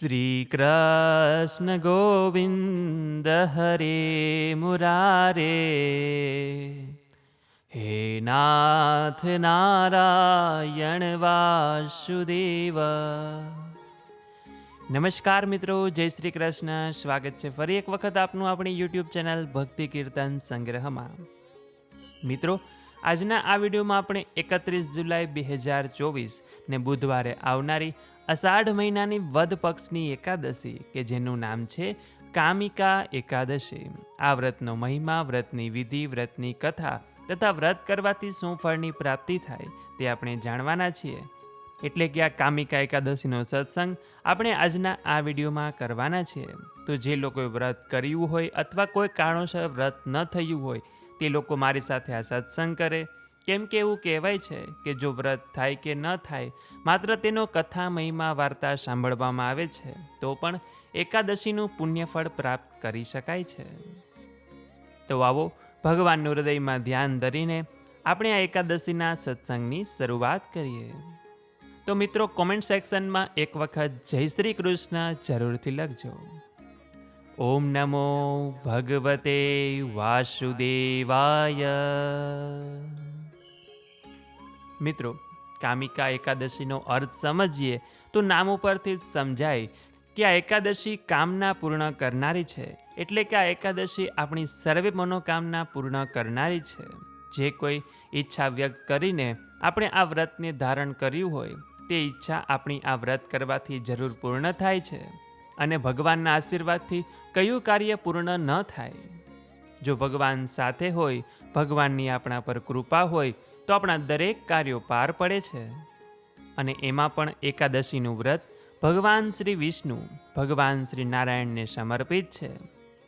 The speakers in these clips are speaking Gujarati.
શ્રીકૃષ્ણ ગોવિંદ હરે મુરારે. હે નાથ નારાયણ વાસુદેવ. નમસ્કાર મિત્રો, જય શ્રી કૃષ્ણ સ્વાગત છે ફરી એક વખત આપનું આપણી યુટ્યુબ ચેનલ ભક્તિ કીર્તન સંગ્રહમાં. મિત્રો, આજના આ વિડીયોમાં આપણે એકત્રીસ જુલાઈ બે હજાર ચોવીસ ને બુધવારે આવનારી અષાઢ મહિનાની વદ પક્ષની એકાદશી, કે જેનું નામ છે કામિકા એકાદશી. આ વ્રતનો મહિમા, વ્રતની વિધિ, વ્રતની કથા તથા વ્રત કરવાથી શું ફળની પ્રાપ્તિ થાય તે આપણે જાણવાના છીએ. એટલે કે આ કામિકા એકાદશીનો સત્સંગ આપણે આજના આ વિડીયોમાં કરવાના છીએ. તો જે લોકોએ વ્રત કર્યું હોય અથવા કોઈ કારણોસર વ્રત ન થયું હોય તે લોકો મારી સાથે આ સત્સંગ કરે કેમ કે એવું કહેવાય છે કે જો વ્રત થાય કે ન થાય, માત્ર તેનો કથા મહિમા વાર્તા સાંભળવામાં આવે છે, તો પણ એકાદશીનું પુણ્યફળ પ્રાપ્ત કરી શકાય છે. તો આવો ભગવાનનું હૃદયમાં ધ્યાન ધરીને આપણે આ એકાદશીના સત્સંગની શરૂઆત કરીએ. તો મિત્રો કોમેન્ટ સેક્શનમાં એક વખત જય શ્રી કૃષ્ણ જરૂરથી લખજો. ઓમ નમો ભગવતે વાસુદેવાય. મિત્રો, કામિકા એકાદશીનો અર્થ સમજીએ તો નામ ઉપરથી જ સમજાય કે આ એકાદશી કામના પૂર્ણ કરનારી છે. એટલે કે આ એકાદશી આપણી સર્વે મનોકામના પૂર્ણ કરનારી છે. જે કોઈ ઈચ્છા વ્યક્ત કરીને આપણે આ વ્રતને ધારણ કર્યું હોય, તે ઈચ્છા આપણી આ વ્રત કરવાથી જરૂર પૂર્ણ થાય છે અને ભગવાનના આશીર્વાદથી કયું કાર્ય પૂર્ણ ન થાય. જો ભગવાન સાથે હોય, ભગવાનની આપણા પર કૃપા હોય તો આપણા દરેક કાર્યો પાર પડે છે. અને એમાં પણ એકાદશીનું વ્રત ભગવાન શ્રી વિષ્ણુ, ભગવાન શ્રી નારાયણને સમર્પિત છે.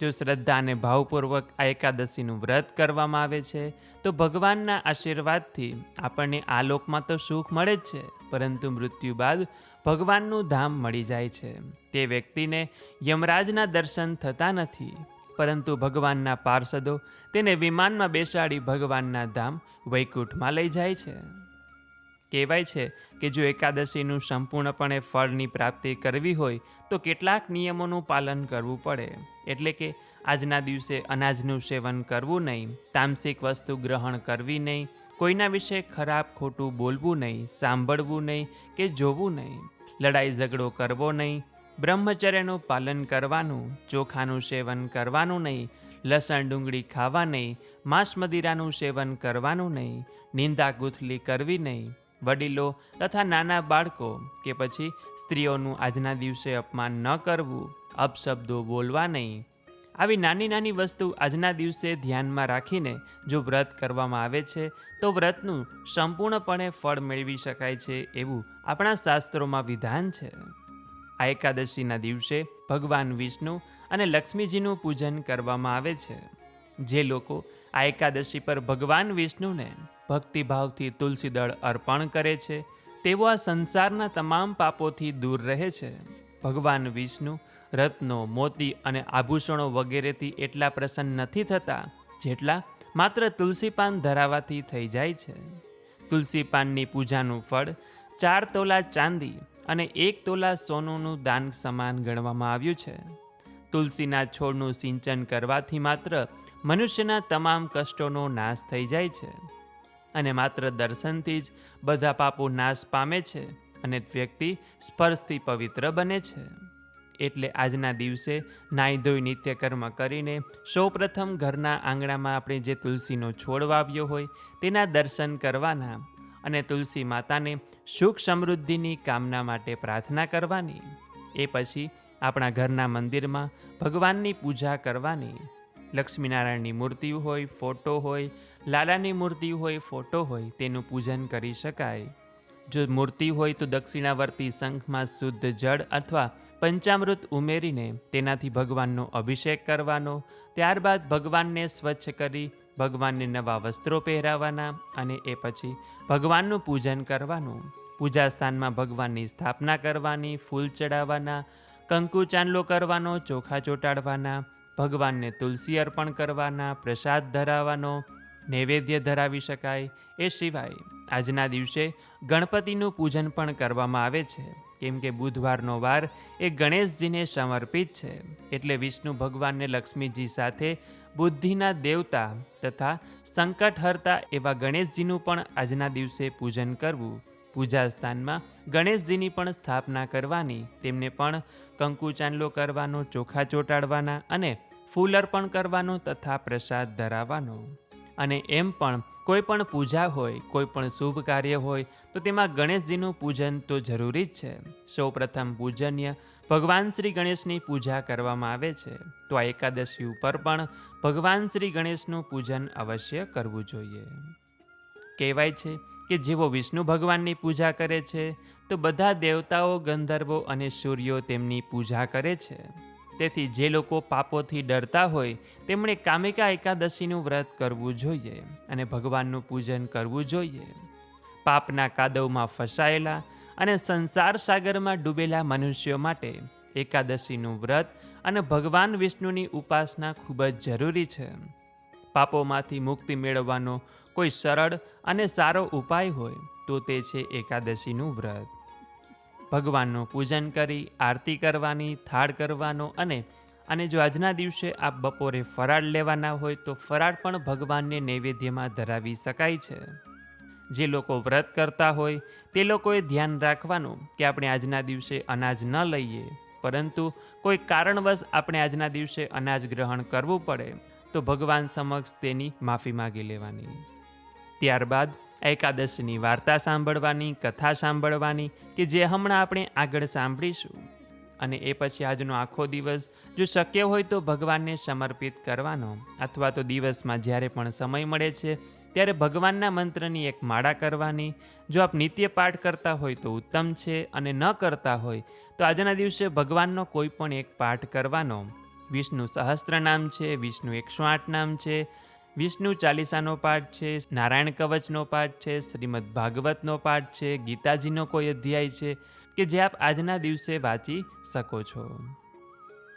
જો શ્રદ્ધા અને ભાવપૂર્વક આ એકાદશીનું વ્રત કરવામાં આવે છે, તો ભગવાનના આશીર્વાદથી આપણને આ લોકમાં તો સુખ મળે જ છે, પરંતુ મૃત્યુ બાદ ભગવાનનું ધામ મળી જાય છે. તે વ્યક્તિને યમરાજના દર્શન થતા નથી. પરંતુ ભગવાનના પાર્ષદો તેને વિમાનમાં બેસાડી ભગવાનના ધામ વૈકુંઠમાં લઈ જાય છે. કહેવાય છે કે જો એકાદશીનું સંપૂર્ણપણે ફળની પ્રાપ્તિ કરવી હોય, તો કેટલાક નિયમોનું પાલન કરવું પડે. એટલે કે આજના દિવસે અનાજનું સેવન કરવું નહીં, તામસિક વસ્તુ ગ્રહણ કરવી નહીં, કોઈના વિશે ખરાબ ખોટું બોલવું નહીં, સાંભળવું નહીં કે જોવું નહીં, લડાઈ ઝઘડો કરવો નહીં બ્રહ્મચર્યનું પાલન કરવાનું, ચોખાનું સેવન કરવાનું નહીં, લસણ ડુંગળી ખાવા નહીં માંસ મદિરાનું સેવન કરવાનું નહીં, નિંદા ગુથલી કરવી નહીં, વડીલો તથા નાના બાળકો કે પછી સ્ત્રીઓનું આજના દિવસે અપમાન ન કરવું, અપશબ્દો બોલવા નહીં. આવી નાની નાની વસ્તુ આજના દિવસે ધ્યાનમાં રાખીને જો વ્રત કરવામાં આવે છે, તો વ્રતનું સંપૂર્ણપણે ફળ મેળવી શકાય છે એવું આપણા શાસ્ત્રોમાં વિધાન છે. આ એકાદશીના દિવસે ભગવાન વિષ્ણુ અને લક્ષ્મીજીનું પૂજન કરવામાં આવે છે. જે લોકો આ એકાદશી પર ભગવાન વિષ્ણુને ભક્તિભાવથી તુલસી દળ અર્પણ કરે છે, તેઓ આ સંસારના તમામ પાપોથી દૂર રહે છે. ભગવાન વિષ્ણુ રત્નો, મોતી અને આભૂષણો વગેરેથી એટલા પ્રસન્ન નથી થતા જેટલા માત્ર તુલસીપાન ધરાવાથી થઈ જાય છે. તુલસીપાનની પૂજાનું ફળ ચાર તોલા ચાંદી અને એક તોલા સોનુનું દાન સમાન ગણવામાં આવ્યું છે. તુલસીના છોડનું સિંચન કરવાથી માત્ર મનુષ્યના તમામ કષ્ટોનો નાશ થઈ જાય છે. અને માત્ર દર્શનથી જ બધા પાપો નાશ પામે છે અને વ્યક્તિ સ્પર્શથી પવિત્ર બને છે. એટલે આજના દિવસે નાહી ધોઈ નિત્યકર્મ કરીને સૌપ્રથમ ઘરના આંગણામાં આપણે જે તુલસીનો છોડ વાવ્યો હોય તેના દર્શન કરવાના અને તુલસી માતાને સુખ સમૃદ્ધિની કામના માટે પ્રાર્થના કરવાની. એ પછી આપણા ઘરના મંદિરમાં ભગવાનની પૂજા કરવાની. લક્ષ્મીનારાયણની મૂર્તિ હોય, ફોટો હોય, લાલાની મૂર્તિ હોય, ફોટો હોય, તેનું પૂજન કરી શકાય. જો મૂર્તિ હોય તો દક્ષિણાવર્તી શંખમાં શુદ્ધ જળ અથવા પંચામૃત ઉમેરીને તેનાથી ભગવાનનો અભિષેક કરવાનો, ત્યારબાદ ભગવાનને સ્વચ્છ કરી ભગવાનને નવા વસ્ત્રો પહેરાવાના અને એ પછી ભગવાનનું પૂજન કરવાનું. પૂજા સ્થાનમાં ભગવાનની સ્થાપના કરવાની, ફૂલ ચડાવવાના, કંકુ ચાંદલો કરવાનો, ચોખા ચોંટાડવાના, ભગવાનને તુલસી અર્પણ કરવાના, પ્રસાદ ધરાવવાનો, નૈવેદ્ય ધરાવી શકાય એ સિવાય આજના દિવસે ગણપતિનું પૂજન પણ કરવામાં આવે છે. કેમ કે બુધવારનો વાર એ ગણેશજીને સમર્પિત છે. એટલે વિષ્ણુ ભગવાનને લક્ષ્મીજી સાથે બુદ્ધિના દેવતા તથા સંકટહર્તા એવા ગણેશજીનું પણ આજના દિવસે પૂજન કરવું. પૂજા સ્થાનમાં ગણેશજીની પણ સ્થાપના કરવાની, તેમને પણ કંકુ ચાંદલો કરવાનો, ચોખા ચોંટાડવાના અને ફૂલ અર્પણ કરવાનો તથા પ્રસાદ ધરાવવાનો. અને એમ પણ કોઈ પણ પૂજા હોય, કોઈ પણ શુભ કાર્ય હોય, તો તેમાં ગણેશજીનું પૂજન તો જરૂરી જ છે. સૌપ્રથમ પૂજન્ય ભગવાન શ્રી ગણેશની પૂજા કરવામાં આવે છે, તો આ એકાદશી ઉપર પણ ભગવાન શ્રી ગણેશનું પૂજન અવશ્ય કરવું જોઈએ. કહેવાય છે કે જેઓ વિષ્ણુ ભગવાનની પૂજા કરે છે, તો બધા દેવતાઓ, ગંધર્વો અને સૂર્યો તેમની પૂજા કરે છે. તેથી જે લોકો પાપોથી ડરતા હોય, તેમણે કામિકા એકાદશીનું વ્રત કરવું જોઈએ અને ભગવાનનું પૂજન કરવું જોઈએ. પાપના કાદવમાં ફસાયેલા અને સંસાર સાગરમાં ડૂબેલા મનુષ્યો માટે એકાદશીનું વ્રત અને ભગવાન વિષ્ણુની ઉપાસના ખૂબ જ જરૂરી છે. પાપોમાંથી મુક્તિ મેળવવાનો કોઈ સરળ અને સારો ઉપાય હોય તો તે છે એકાદશીનું વ્રત. ભગવાનનું પૂજન કરી, આરતી કરવાની, થાળ કરવાનો અને અને જો આજના દિવસે આપ બપોરે ફરાળ લેવાના હોય તો ફરાળ પણ ભગવાનને નૈવેદ્યમાં ધરાવી શકાય છે. જે લોકો વ્રત કરતા હોય, તે લોકોએ ધ્યાન રાખવાનું કે આપણે આજના દિવસે અનાજ ન લઈએ. પરંતુ કોઈ કારણવશ આપણે આજના દિવસે અનાજ ગ્રહણ કરવું પડે, તો ભગવાન સમક્ષ તેની માફી માગી લેવાની. ત્યારબાદ એકાદશીની વાર્તા સાંભળવાની, કથા સાંભળવાની કે જે હમણાં આપણે આગળ સાંભળીશું. અને એ પછી આજનો આખો દિવસ જો શક્ય હોય તો ભગવાનને સમર્પિત કરવાનો, અથવા તો દિવસમાં જ્યારે પણ સમય મળે છે ત્યારે ભગવાનના મંત્રની એક માળા કરવાની. જો આપ નિત્ય પાઠ કરતા હોય તો ઉત્તમ છે અને ન કરતા હોય તો આજના દિવસે ભગવાનનો કોઈ પણ એક પાઠ કરવાનો. વિષ્ણુ સહસ્ત્ર નામ છે, વિષ્ણુ એકસો આઠ નામ છે, વિષ્ણુ ચાલીસાનો પાઠ છે, નારાયણ કવચનો પાઠ છે, શ્રીમદ ભાગવતનો પાઠ છે, ગીતાજીનો કોઈ અધ્યાય છે કે જે આપ આજના દિવસે વાંચી શકો છો.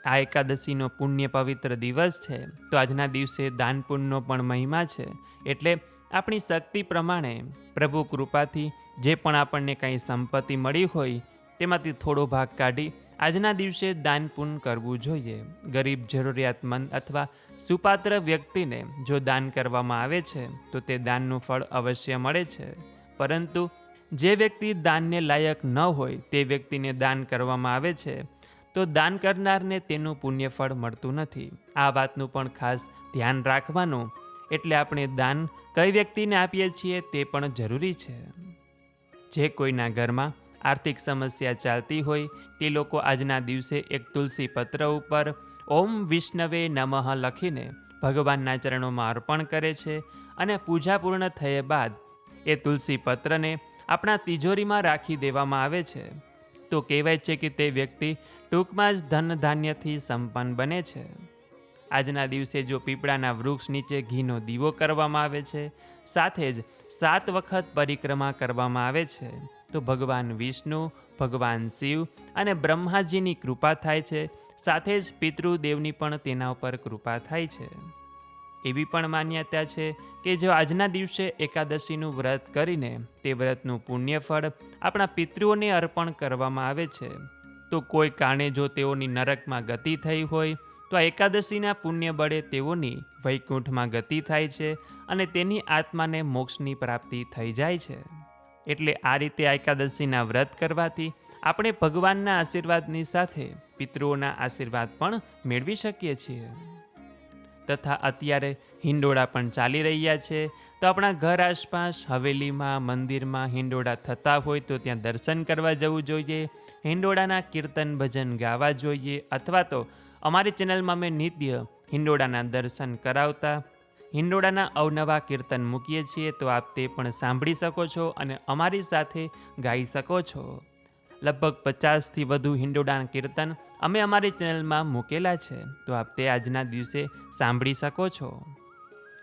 આ એકાદશીનો પુણ્ય પવિત્ર દિવસ છે. તો આજના દિવસે દાન પુણ્યનો પણ મહિમા છે. એટલે આપણી શક્તિ પ્રમાણે પ્રભુ કૃપાથી જે પણ આપણને કંઈ સંપત્તિ મળી હોય, તેમાંથી થોડો ભાગ કાઢી આજના દિવસે દાન પુણ્ય કરવું જોઈએ. ગરીબ, જરૂરિયાતમંદ અથવા સુપાત્ર વ્યક્તિને જો દાન કરવામાં આવે છે, તો તે દાનનું ફળ અવશ્ય મળે છે. પરંતુ જે વ્યક્તિ દાનને લાયક ન હોય, તે વ્યક્તિને દાન કરવામાં આવે છે. તો દાન કરનારને તેનું પુણ્યફળ મળતું નથી. આ વાતનું પણ ખાસ ધ્યાન રાખવાનું એટલે આપણે દાન કઈ વ્યક્તિને આપીએ છીએ તે પણ જરૂરી છે. જે કોઈના ઘરમાં આર્થિક સમસ્યા ચાલતી હોય, તે લોકો આજના દિવસે એક તુલસી પત્ર ઉપર ઓમ વિષ્ણવે નમઃ લખીને ભગવાનના ચરણોમાં અર્પણ કરે છે અને પૂજા પૂર્ણ થયા બાદ એ તુલસી પત્રને આપણા તિજોરીમાં રાખી દેવામાં આવે છે. તો કહેવાય છે કે તે વ્યક્તિ ટૂંકમાં જ ધન ધાન્યથી સંપન્ન બને છે. આજના દિવસે જો પીપળાના વૃક્ષ નીચે ઘીનો દીવો કરવામાં આવે છે, સાથે જ સાત વખત પરિક્રમા કરવામાં આવે છે, તો ભગવાન વિષ્ણુ, ભગવાન શિવ અને બ્રહ્માજીની કૃપા થાય છે, સાથે જ પિતૃદેવની પણ તેના ઉપર કૃપા થાય છે. એવી પણ માન્યતા છે કે જો આજના દિવસે એકાદશીનું વ્રત કરીને તે વ્રતનું પુણ્યફળ આપણા પિતૃઓને અર્પણ કરવામાં આવે છે તો કોઈ કારણે જો તેઓની નરકમાં ગતિ થઈ હોય, તો એકાદશીના પુણ્ય બળે તેઓની વૈકુંઠમાં ગતિ થાય છે અને તેની આત્માને મોક્ષની પ્રાપ્તિ થઈ જાય છે. એટલે આ રીતે એકાદશીના વ્રત કરવાથી આપણે ભગવાનના આશીર્વાદની સાથે પિતૃઓના આશીર્વાદ પણ મેળવી શકીએ છીએ. તથા અત્યારે હિંડોળા પણ ચાલી રહ્યા છે. તો આપણા ઘર આસપાસ હવેલીમાં, મંદિરમાં હિંડોળા થતા હોય તો ત્યાં દર્શન કરવા જવું જોઈએ. હિંડોળાના કીર્તન, ભજન ગાવા જોઈએ અથવા તો અમારી ચેનલમાં મેં નિત્ય હિંડોળાના દર્શન કરાવતા, હિંડોળાના અવનવા કીર્તન મૂકીએ છીએ. તો આપ તે પણ સાંભળી શકો છો અને અમારી સાથે ગાઈ શકો છો. લગભગ પચાસથી વધુ હિન્દુડાન કીર્તન અમે અમારી ચેનલમાં મૂકેલા છે. તો આપ તે આજના દિવસે સાંભળી શકો છો.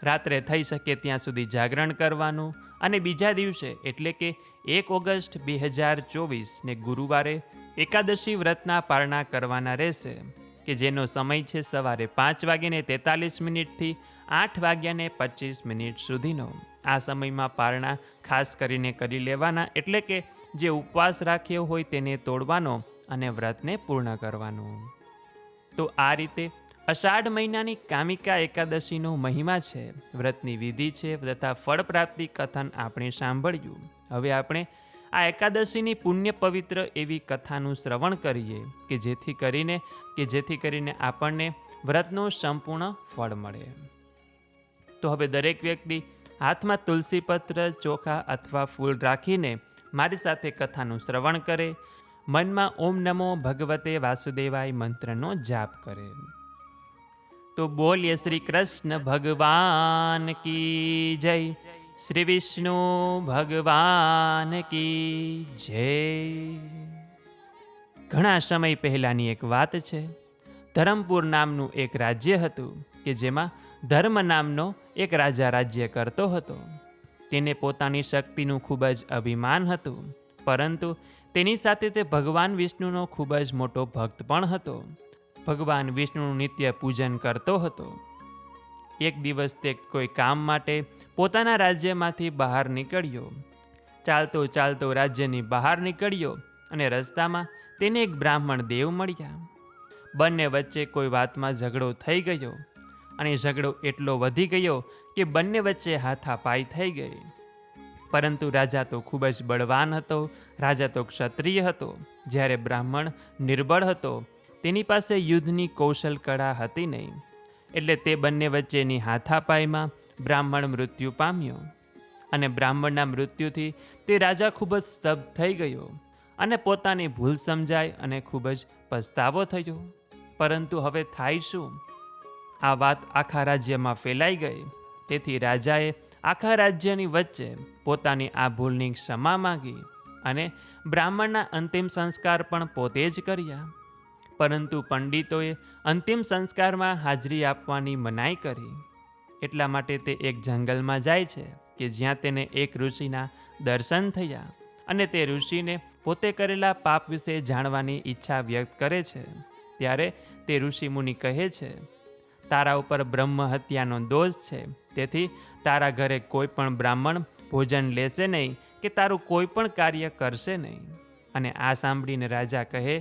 રાત્રે થઈ શકે ત્યાં સુધી જાગરણ કરવાનું અને બીજા દિવસે એટલે કે એક ઓગસ્ટ બે હજાર ચોવીસને ગુરુવારે એકાદશી વ્રતના પારણા કરવાના રહેશે, કે જેનો સમય છે સવારે પાંચ વાગ્યાને તેતાલીસ મિનિટથી આઠ વાગ્યાને પચીસ મિનિટ સુધીનો. આ સમયમાં પારણા ખાસ કરીને કરી લેવાના એટલે કે જે ઉપવાસ રાખ્યો હોય તેને તોડવાનો અને વ્રતને પૂર્ણ કરવાનો. તો આ રીતે અષાઢ મહિનાની કામિકા એકાદશીનો મહિમા છે. વ્રતની વિધિ છે તથા ફળ પ્રાપ્તિ કથન આપણે સાંભળ્યું. હવે આપણે આ એકાદશીની પુણ્ય પવિત્ર એવી કથાનું શ્રવણ કરીએ કે જેથી કરીને, કે જેથી કરીને આપણને વ્રતનું સંપૂર્ણ ફળ મળે. તો હવે દરેક વ્યક્તિ હાથમાં તુલસી પત્ર ચોખા અથવા ફૂલ રાખીને મારી સાથે કથાનું શ્રવણ કરે. મનમાં ઓમ નમો ભગવતે વાસુદેવાય મંત્રનો જાપ કરે. તો બોલીએ શ્રી કૃષ્ણ ભગવાન કી જય. શ્રી વિષ્ણુ ભગવાન કી જય. ઘણા સમય પહેલાંની એક વાત છે. ધરમપુર નામનું એક રાજ્ય હતું કે જેમાં ધર્મ નામનો એક રાજા રાજ્ય કરતો હતો. તેને પોતાની શક્તિનું ખૂબ જ અભિમાન હતું. પરંતુ તેની સાથે તે ભગવાન વિષ્ણુનો ખૂબ જ મોટો ભક્ત પણ હતો. ભગવાન વિષ્ણુનું નિત્ય પૂજન કરતો હતો. એક દિવસ તે કોઈ કામ માટે પોતાના રાજ્યમાંથી બહાર નીકળ્યો. ચાલતો ચાલતો રાજ્યની બહાર નીકળ્યો અને રસ્તામાં તેને એક બ્રાહ્મણ દેવ મળ્યા. બંને વચ્ચે કોઈ વાતમાં ઝઘડો થઈ ગયો અને ઝઘડો એટલો વધી ગયો કે બંને વચ્ચે હાથાપાઈ થઈ ગઈ. પરંતુ રાજા તો ખૂબ જ બળવાન હતો. રાજા તો ક્ષત્રિય હતો. જ્યારે બ્રાહ્મણ નિર્બળ હતો, તેની પાસે યુદ્ધની કૌશલ કળા હતી નહીં. એટલે તે બંને વચ્ચેની હાથાપાઈમાં બ્રાહ્મણ મૃત્યુ પામ્યો. અને બ્રાહ્મણના મૃત્યુથી તે રાજા ખૂબ જ સ્તબ્ધ થઈ ગયો અને પોતાની ભૂલ સમજાય અને ખૂબ જ પસ્તાવો થયો. પરંતુ હવે થાય શું? આ વાત આખા રાજ્યમાં ફેલાઈ ગઈ. તેથી રાજાએ આખા રાજ્યની વચ્ચે પોતાની આ ભૂલની ક્ષમા માગી અને બ્રાહ્મણના અંતિમ સંસ્કાર પણ પોતે જ કર્યા. પરંતુ પંડિતોએ અંતિમ સંસ્કારમાં હાજરી આપવાની મનાઈ કરી. એટલા માટે તે એક જંગલમાં જાય છે કે જ્યાં તેને એક ઋષિના દર્શન થયા અને તે ઋષિને પોતે કરેલા પાપ વિશે જાણવાની ઈચ્છા વ્યક્ત કરે છે. ત્યારે તે ઋષિ મુનિ કહે છે તારા ઉપર બ્રહ્મ હત્યાનો દોષ છે. તેથી તારા ઘરે કોઈ પણ બ્રાહ્મણ ભોજન લેશે નહીં કે તારું કોઈ પણ કાર્ય કરશે નહીં. અને આ સાંભળીને રાજા કહે,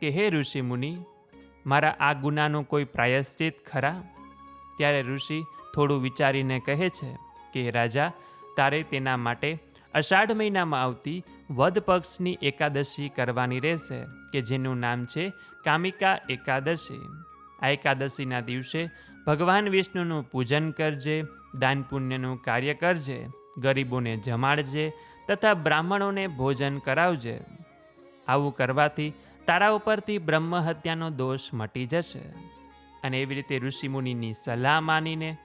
કે હે ઋષિ મુનિ, મારા આ ગુનાનો કોઈ પ્રાયશ્ચિત ખરા? ત્યારે ઋષિ થોડું વિચારીને કહે છે કે, રાજા, તારે તેના માટે અષાઢ મહિનામાં આવતી વદ પક્ષની એકાદશી કરવાની રહેશે, કે જેનું નામ છે કામિકા એકાદશી. આ એકાદશીના દિવસે ભગવાન વિષ્ણુનું પૂજન કરજે, દાન પુણ્યનું કાર્ય કરજે, ગરીબોને જમાડજે તથા બ્રાહ્મણોને ભોજન કરાવજે. આવું કરવાથી તારા ઉપરથી બ્રહ્મ હત્યાનો દોષ મટી જશે. અને એવી રીતે ઋષિમુનિની સલાહ માનીને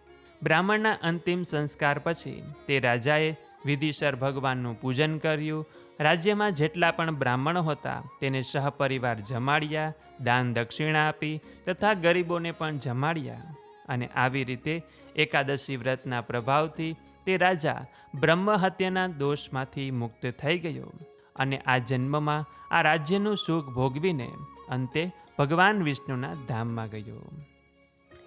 બ્રાહ્મણના અંતિમ સંસ્કાર પછી તે રાજાએ વિધિસર ભગવાનનું પૂજન કર્યું રાજ્યમાં જેટલા પણ બ્રાહ્મણો હતા, તેને સહપરિવાર જમાડ્યા, દાન દક્ષિણા આપી તથા ગરીબોને પણ જમાડ્યા અને આવી રીતે એકાદશી વ્રતના પ્રભાવથી તે રાજા બ્રહ્મહત્યાના દોષમાંથી મુક્ત થઈ ગયો અને આ જન્મમાં આ રાજ્યનું સુખ ભોગવીને અંતે ભગવાન વિષ્ણુના ધામમાં ગયો.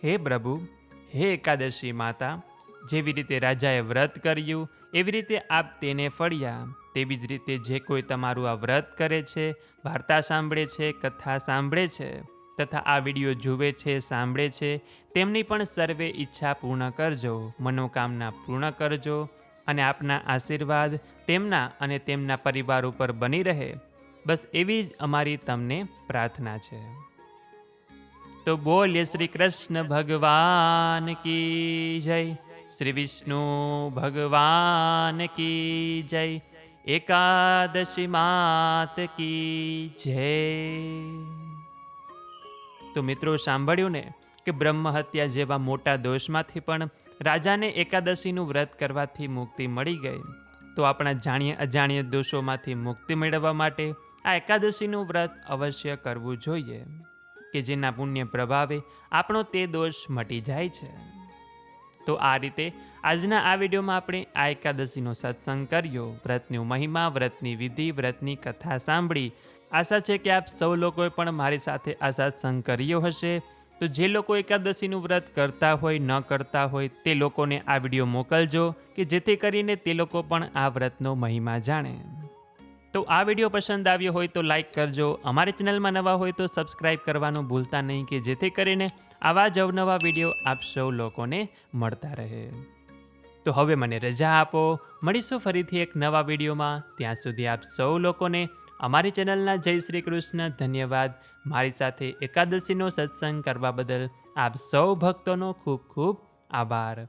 હે પ્રભુ, હે એકાદશી માતા જેવી રીતે રાજાએ વ્રત કર્યું, એવી રીતે આપ તેને ફળ્યા. તેવી જ રીતે જે કોઈ તમારું આ વ્રત કરે છે, વાર્તા સાંભળે છે, કથા સાંભળે છે, તથા આ વીડિયો જુએ છે, સાંભળે છે, તેમની પણ સર્વે ઈચ્છા પૂર્ણ કરજો, મનોકામના પૂર્ણ કરજો, અને આપના આશીર્વાદ તેમના અને તેમના પરિવાર ઉપર બની રહે. બસ એવી જ અમારી તમને પ્રાર્થના છે. તો બોલીએ શ્રી કૃષ્ણ ભગવાન કી જય. શ્રી વિષ્ણુ ભગવાન કી જય. એકાદશી માત કી જય. તો મિત્રો સાંભળ્યું ને કે બ્રહ્મ હત્યા જેવા મોટા દોષમાંથી પણ રાજાને એકાદશીનું વ્રત કરવાથી મુક્તિ મળી ગઈ. તો આપણા જાણીએ અજાણીએ દોષોમાંથી મુક્તિ મેળવવા માટે આ એકાદશીનું વ્રત અવશ્ય કરવું જોઈએ, કે જેના પુણ્ય પ્રભાવે આપણો તે દોષ મટી જાય છે. તો આ રીતે આજના આ વિડીયોમાં આપણે આ એકાદશીનો સત્સંગ કર્યો. વ્રતની મહિમા, વ્રતની વિધિ, વ્રતની કથા સાંભળી. આશા છે કે આપ સૌ લોકોએ પણ મારી સાથે આ સત્સંગ કર્યો હશે. તો જે લોકો એકાદશીનું વ્રત કરતા હોય, ન કરતા હોય, તે લોકોને આ વીડિયો મોકલજો કે જેથી કરીને તે લોકો પણ આ વ્રતનો મહિમા જાણે. તો આ વીડિયો પસંદ આવ્યો હોય તો લાઈક કરજો. અમારી ચેનલમાં નવા હોય તો સબસ્ક્રાઈબ કરવાનું ભૂલતા નહીં કે જેથી કરીને આવા જ અવનવા વીડિયો આપ સૌ લોકોને મળતા રહે. તો હવે મને રજા આપો. મળીશું ફરીથી એક નવા વિડીયોમાં. ત્યાં સુધી આપ સૌ લોકોને અમારી ચેનલના જય શ્રી કૃષ્ણ ધન્યવાદ. મારી સાથે એકાદશીનો સત્સંગ કરવા બદલ આપ સૌ ભક્તોનો ખૂબ ખૂબ આભાર.